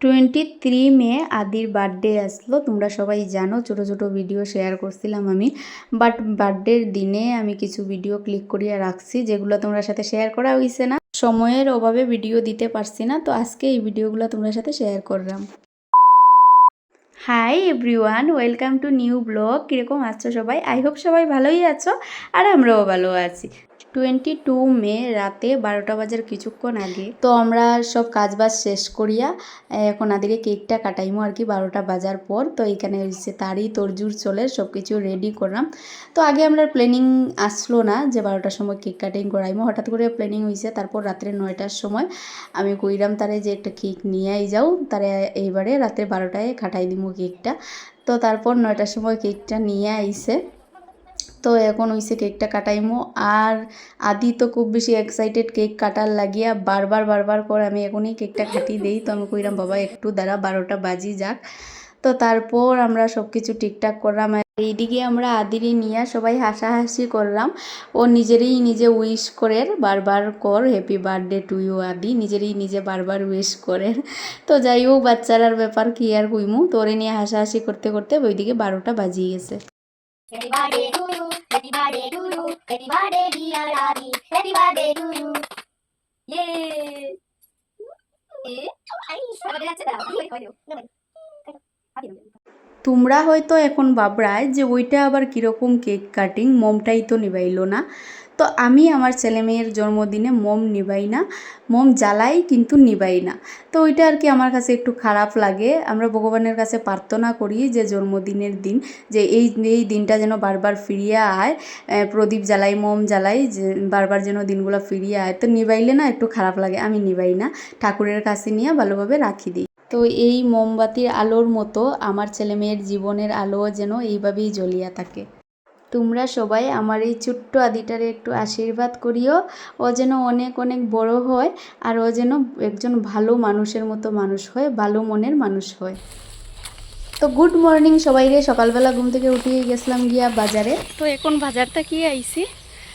Twenty three মে আদির birthday আসলো। তোমরা সবাই জানো, ছোটো ছোটো ভিডিও শেয়ার করছিলাম আমি। বাট বার্থডের দিনে আমি কিছু ভিডিও ক্লিক করিয়া রাখছি, যেগুলো তোমরা সাথে শেয়ার করা হয়েছে না। সময়ের অভাবে ভিডিও দিতে পারছি না, তো আজকে এই ভিডিওগুলো তোমরা সাথে শেয়ার করলাম। Hi everyone welcome to new blog কীরকম আছো সবাই? আই হোপ সবাই ভালোই আছো, আর আমরাও ভালো আছি। টোয়েন্টি টু মে রাতে বারোটা বাজার কিছুক্ষণ আগে। তো আমরা সব কাজবাজ শেষ করিয়া, এখন আদিকে কেকটা কাটাইমো আর কি বারোটা বাজার পর। তো এখানে হচ্ছে তারই তরজুর চলে সব কিছু রেডি করলাম। তো আগে আমরা প্ল্যানিং আসলো না যে বারোটার সময় কেক কাটিং করাইমো। হঠাৎ করে প্ল্যানিং হয়েছে তারপর রাত্রে নয়টার সময় আমি কইরাম, তারে যে একটা কেক নিয়েই যাও, তারে এইবারে রাত্রে বারোটায় কাটাই দিমু কেকটা। তো তারপর নয়টার সময় কেকটা নিয়ে আইছে। তো এখন হইছে কেকটা কাটাইমো। আর আদি তো খুব বেশি এক্সাইটেড কেক কাটার লাগিয়া বারবার বারবার করে আমি এখনই কেকটা কাটি দেই। তো আমি কইরাম বাবা, একটু দ্বারা বারোটা বাজি যাক। তো তারপর আমরা সব কিছু ঠিকঠাক করলাম। এইদিকে আমরা আদিরে নিয়ে সবাই হাসাহাসি করলাম। ও নিজেরই নিজে উইশ করে, বারবার কর হ্যাপি বার্থডে টু ইউ আদি। নিজেরই নিজে বারবার উইশ করে। তো যাই হোক, বাচ্চারার ব্যাপার কি আর কইমু? তোরে নিয়ে হাসাহাসি করতে করতে ওইদিকে বারোটা বাজিয়ে গেছে। Happy birthday to you, happy birthday to you, happy birthday dear Abby, happy birthday to you. イェーイえー、はい、しゃべりなっちゃった。声声よ。তোমরা হয়তো এখন বাবরায় যে ওইটা আবার কীরকম কেক কাটিং, মোমটাই তো নিবাইলো না। তো আমি আমার ছেলে মেয়ের জন্মদিনে মোম নিবাই না, মোম জ্বালাই কিন্তু নিবাই না। তো ওইটা আর কি আমার কাছে একটু খারাপ লাগে। আমরা ভগবানের কাছে প্রার্থনা করি যে জন্মদিনের দিন, যে এই এই দিনটা যেন বারবার ফিরিয়ে আয় প্রদীপ জ্বালাই, মোম জ্বালাই, যে বারবার যেন দিনগুলো ফিরিয়ে আয়। তো নিবাইলে না একটু খারাপ লাগে, আমি নিবাই না। ঠাকুরের কাছে নিয়ে ভালোভাবে রাখি দিই। তো এই মোমবাতির আলোর মতো আমার ছেলে মেয়ের জীবনের আলো যেন এইভাবেই জ্বলিয়া থাকে। তোমরা সবাই আমার এই ছোট্ট আদিটারে একটু আশীর্বাদ করিও। ও যেন অনেক অনেক বড় হয় আর ও যেন একজন ভালো মানুষের মতো মানুষ হয়, ভালো মনের মানুষ হয়। তো গুড মর্নিং সবাই রে। সকালবেলা ঘুম থেকে উঠিয়ে গেছিলাম গিয়া বাজারে। তো এখন বাজারটা কি আইছি?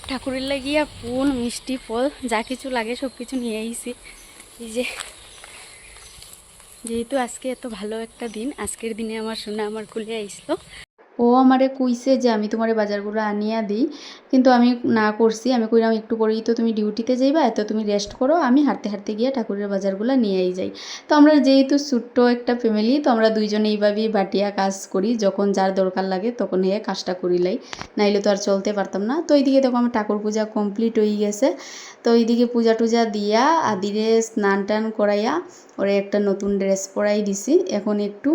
ঠাকুরের লাগিয়া ফুল, মিষ্টি, ফল, যা কিছু লাগে সব কিছু নিয়ে আইছি। এই যে যেহেতু আজকে এত ভালো একটা দিন আজকের দিনে আমার সোনা আমার খুলে আইসলো ও আমারে কইছে যে আমি তোমার বাজারগুলো আনিয়া দিই, কিন্তু আমি না করছি। আমি কইলাম, একটু পরেই তো তুমি ডিউটিতে যাইবা, এত তুমি রেস্ট করো, আমি হাঁটতে হাঁটতে গিয়ে ঠাকুরের বাজারগুলো নিয়েই যাই। তো আমরা যেহেতু ছোট্ট একটা ফ্যামিলি তো আমরা দুইজনে এইভাবেই বাটিয়া কাজ করি। যখন যার দরকার লাগে তখন এ কাজটা করিলাই নাইলে তো আর চলতে পারতাম না। তো এইদিকে দেখো আমার ঠাকুর পূজা কমপ্লিট হয়ে গেছে। তো এইদিকে পূজা টুজা দিয়া, আদিরে স্নান টান করাইয়া, ওরে একটা নতুন ড্রেস পরাই দিছি। এখন একটু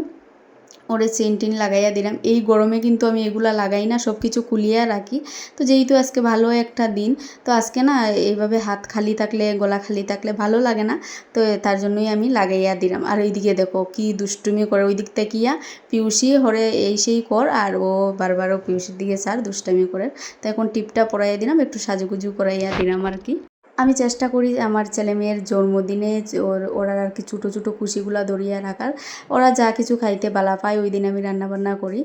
ওরে চেন টেন লাগাইয়া দিলাম। এই গরমে কিন্তু আমি এগুলা লাগাই না সব কিছু খুলিয়া রাখি। তো যেহেতু আজকে ভালো একটা দিন, তো আজকে না এইভাবে হাত খালি থাকলে, গলা খালি থাকলে ভালো লাগে না। তো তার জন্যই আমি লাগাইয়া দিলাম। আর ওইদিকে দেখো কি দুষ্টুমি করে ওই দিক থেকে পিউসি হরে এই সেই কর, আর ও বারবারও পিউসির দিকে সার দুষ্টামি করে। তো এখন টিপটা পরাইয়া দিলাম, একটু সাজুগুজু করাইয়া দিলাম আর কি। আমি চেষ্টা করি আমার ছেলে মেয়ের জন্মদিনে ওর, ওরা আর কি ছোটো ছোটো খুশিগুলা ধরিয়ে রাখার ওরা যা কিছু খাইতে বালা পায় ওই দিন আমি রান্নাবান্না করি।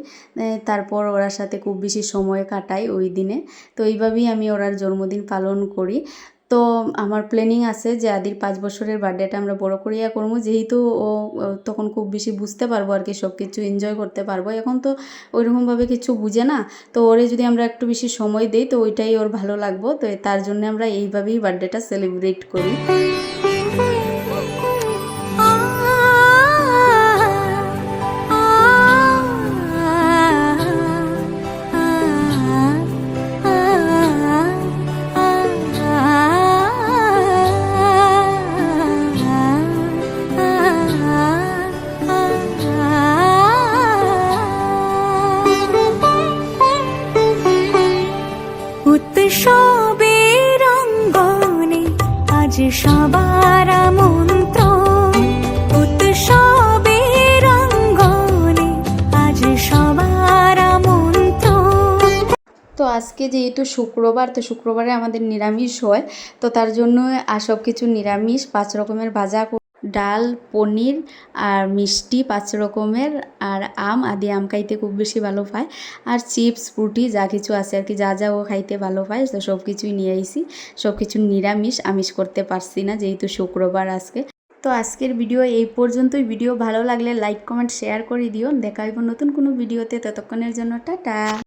তারপর ওরার সাথে খুব বেশি সময় কাটাই ওই দিনে। তো এইভাবেই আমি ওরার জন্মদিন পালন করি। তো আমার প্ল্যানিং আছে যে আদির পাঁচ বছরের বার্থডেটা আমরা বড় করিয়া করব। যেহেতু ও তখন খুব বেশি বুঝতে পারব আর কি সব কিছু এনজয় করতে পারব। এখন তো ওইরকমভাবে কিছু বুঝে না। তো ওরে যদি আমরা একটু বেশি সময় দিই, তো ওইটাই ওর ভালো লাগবো। তো তার জন্য আমরা এইভাবেই বার্থডেটা সেলিব্রেট করি। আজকে যেহেতু শুক্রবার, তো শুক্রবারে আমাদের নিরামিষ হয়, তো তার জন্য আর সব কিছু নিরামিষ, পাঁচ রকমের ভাজা ডাল, পনির আর মিষ্টি, পাঁচ রকমের, আর আম, আদি আম খাইতে খুব বেশি ভালো পায়, আর চিপস ফ্রুটি যা কিছু আছে আর কি, যা যা ও খাইতে ভালো পায়, তো সব কিছুই নিয়ে আইসি সব কিছু নিরামিষ, আমিষ করতে পারছি না যেহেতু শুক্রবার আজকে। তো আজকের ভিডিও এই পর্যন্তই, ভিডিও ভালো লাগলে লাইক, কমেন্ট, শেয়ার করে দিও, দেখা হইব নতুন কোনো ভিডিওতে, ততক্ষণের জন্য টাটা।